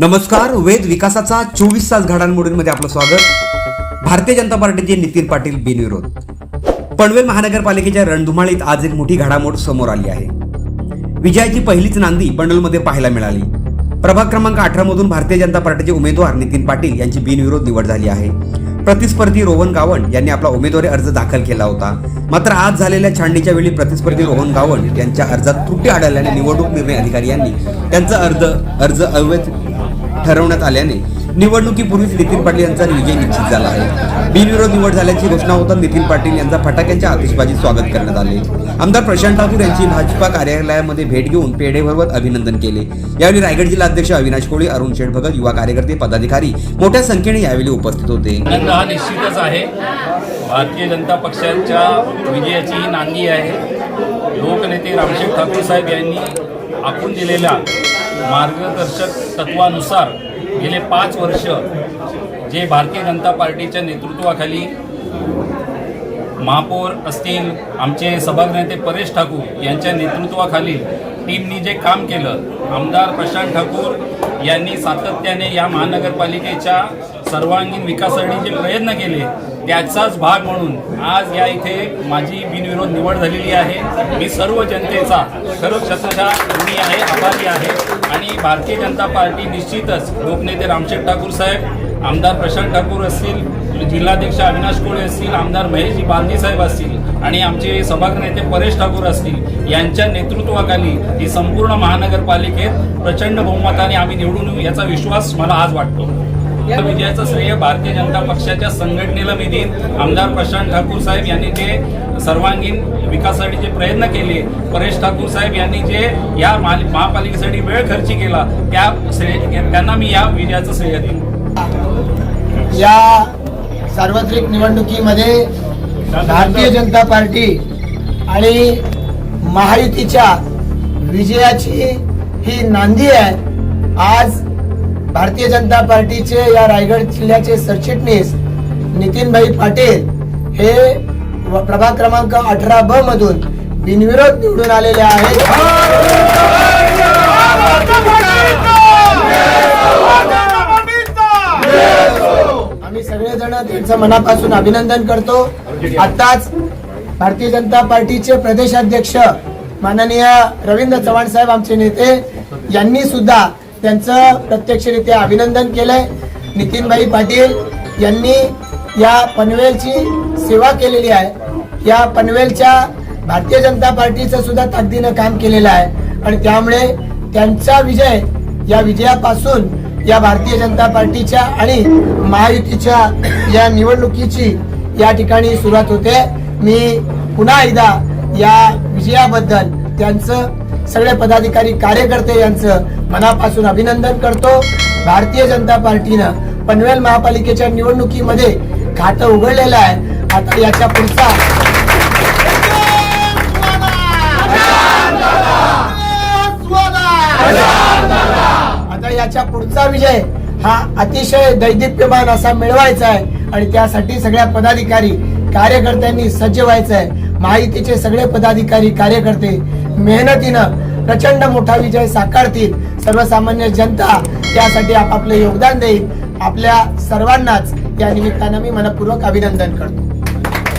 नमस्कार वेद विकासाचा चोवीस तास घडामोडींमध्ये आपलं स्वागत. भारतीय जनता पार्टीचे नितीन पाटील बिनविरोध. पनवेल महानगरपालिकेच्या रणधुमाळीत आज एक मोठी घडामोड समोर आली आहे. विजयाची पहिलीच नांदी पनवेलमध्ये पाहायला मिळाली. प्रभाग क्रमांक अठरा मधून भारतीय जनता पार्टीचे उमेदवार नितीन पाटील यांची बिनविरोध निवड झाली आहे. प्रतिस्पर्धी रोहन गावण यांनी आपला उमेदवारी अर्ज दाखल केला होता. मात्र आज झालेल्या छाननीच्या वेळी प्रतिस्पर्धी रोहन गावण यांच्या अर्जात त्रुटी आढळल्याने निवडणूक निर्णय अधिकारी यांनी त्यांचा अर्ज अर्ज अवैध ठरवण्यात आल्याने निवडणुकीपूर्वीच नितीन पाटील यांचा विजय निश्चित झाला आहे. बिनविरोध निवड झाल्याची घोषणा होता नितीन पाटील यांचा. फटाक्यांच्या आतिषबाजीत स्वागत करण्यात आले. आमदार प्रशांत ठाकूर यांची भाजपा कार्यालयामध्ये भेट घेऊन पेढेभरवत अभिनंदन केले. यावेळी रायगड जिल्हा अध्यक्ष अविनाश कोळी अरुण शेठ भगत युवा कार्यकर्ते पदाधिकारी मोठ्या संख्येने यावेळी उपस्थित होते. हा निश्चितच आहे. भारतीय जनता पक्षाच्या विजयाची ही नांदी आहे. लोकनेते रामशेठ ठाकूर साहेब यांनी आखून दिलेल्या मार्गदर्शक तत्वानुसार गेले पाच वर्ष जे भारतीय जनता पार्टीच्या नेतृत्वाखाली महापौर असतील आमचे सभागृहते परेश ठाकूर यांच्या नेतृत्वाखाली टीमनी जे काम केलं आमदार प्रशांत ठाकूर यांनी सातत्याने या महानगरपालिकेच्या सर्वांगीण विकासासाठी जे प्रयत्न केले त्याचाच भाग म्हणून आज या इथे माझी बिनविरोध निवड झालेली आहे. मी सर्व जनतेचा खरंच शतशा मी आहे आभारी आहे. की भारतीय जनता पार्टी निश्चितच लोकनेते रामशेठ ठाकूर साहेब आमदार प्रशांत ठाकूर असतील जिल्हाध्यक्ष अविनाश कोळे असतील आमदार महेशजी बांदी साहेब असतील आणि आमचे सभागृह नेते परेश ठाकूर असतील यांच्या नेतृत्वाखाली ही संपूर्ण महानगरपालिकेत प्रचंड बहुमताने आम्ही निवडून येऊ याचा विश्वास मला आज वाटतो. विजयाचं श्रेय भारतीय जनता पक्षाच्या संघटनेला मी देईन. आमदार प्रशांत ठाकूर साहेब यांनी जे सर्वांगीण विकासासाठी जे प्रयत्न केले परेश ठाकूर साहेब यांनी जे या महापालिकेसाठी वेळ खर्ची केला त्या श्रेय त्यांना मी या विजयाचं श्रेय देईन. या सार्वत्रिक निवडणुकीमध्ये भारतीय जनता पार्टी आणि महायुतीच्या विजयाची ही नांदी आहे. आज भारतीय जनता पार्टीचे या रायगड जिल्ह्याचे सरचिटणीस नितीनभाई पाटील हे व- प्रभाग क्रमांक अठरा ब मधून बिनविरोध निवडून आलेले आहेत. आम्ही सगळेजण त्यांचं मनापासून अभिनंदन करतो. आताच भारतीय जनता पार्टीचे प्रदेशाध्यक्ष माननीय रवींद्र चव्हाण साहेब आमचे नेते यांनी सुद्धा त्यांचं प्रत्यक्षरित्या अभिनंदन केलंय. नितीनभाई पाटील यांनी या पनवेलची सेवा केलेली आहे. या पनवेलच्या भारतीय जनता पार्टीचं सुद्धा ताकदीनं काम केलेलं आहे. आणि त्यामुळे त्यांचा विजय या विजयापासून या भारतीय जनता पार्टीच्या आणि महायुतीच्या या निवडणुकीची या ठिकाणी सुरुवात होते. मी पुन्हा एकदा या विजयाबद्दल त्यांचं सगळे पदाधिकारी कार्यकर्ते यांचं मनापासून अभिनंदन करतो. भारतीय जनता पार्टीनं पनवेल महापालिकेच्या निवडणुकीमध्ये खातं उघडलेलं आहे. आता याच्या पुढचा आता याच्या पुढचा विजय हा अतिशय दैदिप्यमान असा मिळवायचा आहे. आणि त्यासाठी सगळ्या पदाधिकारी कार्यकर्त्यांनी सज्ज व्हायचं आहे. माहितीचे सगळे पदाधिकारी कार्यकर्ते मेहनतीनं प्रचंड मोठा विजय साकारतील सर्वसामान्य जनता त्यासाठी आपापले योगदान देईल. आपल्या सर्वांनाच या निमित्तानं मी मनपूर्वक अभिनंदन करतो.